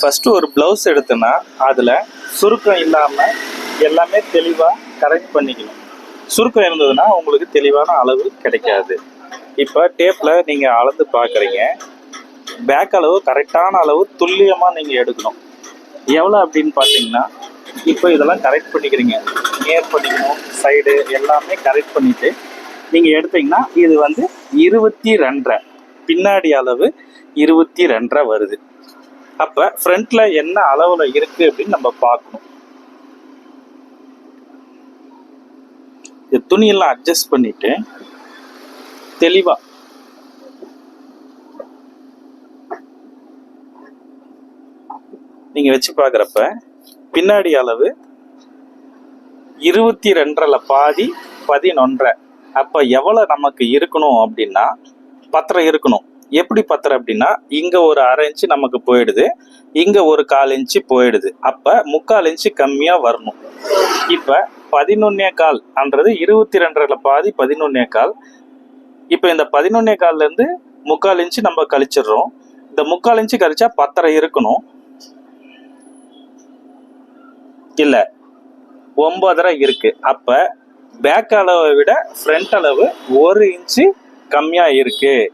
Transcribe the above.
First ஒரு blouse எடுத்தோன்னா அதில் சுருக்கம் இல்லாமல் எல்லாமே தெளிவாக கரெக்ட் பண்ணிக்கணும். சுருக்கம் இருந்ததுன்னா உங்களுக்கு தெளிவான அளவு கிடைக்காது. இப்போ டேப்பில் நீங்கள் அளந்து பார்க்குறீங்க பேக் அளவு கரெக்டான அளவு துல்லியமாக நீங்கள் எடுக்கணும். எவ்வளோ அப்படின்னு பார்த்தீங்கன்னா இப்போ இதெல்லாம் கரெக்ட் பண்ணிக்கிறீங்க. நேர் பண்ணிக்கணும் சைடு எல்லாமே கரெக்ட் பண்ணிவிட்டு நீங்கள் எடுத்தீங்கன்னா இது வந்து இருபத்தி ரெண்டரை. பின்னாடி அளவு இருபத்தி ரெண்டரை வருது. அப்போ ஃப்ரண்ட்ல என்ன அளவில் இருக்கு அப்படின்னு நம்ம பார்க்கணும். இந்த துணியெல்லாம் அட்ஜஸ்ட் பண்ணிட்டு தெளிவா நீங்க வச்சு பார்க்குறப்ப பின்னாடி அளவு இருபத்தி ரெண்டரைல பாதி பதினொன்றரை. அப்ப எவ்வளவு நமக்கு இருக்கணும் அப்படின்னா பத்திரம் இருக்கணும். எப்படி பத்திரம் அப்படின்னா இங்கே ஒரு அரை இன்ச்சு நமக்கு போயிடுது இங்கே ஒரு கால் இன்ச்சு போயிடுது. அப்போ முக்கால் இன்ச்சு கம்மியாக வரணும். இப்போ பதினொன்னே கால் அன்றது இருபத்தி ரெண்டரைல பாதி பதினொன்னே கால். இப்போ இந்த பதினொன்னே கால்லேருந்து முக்கால் இன்ச்சு நம்ம கழிச்சிடுறோம். இந்த முக்கால் இன்ச்சு கழிச்சா பத்திரம் இருக்கணும். இல்லை ஒன்பதரை இருக்கு. அப்போ பேக் அளவை விட ஃப்ரண்ட் அளவு ஒரு இன்ச்சு கம்மியாக இருக்குது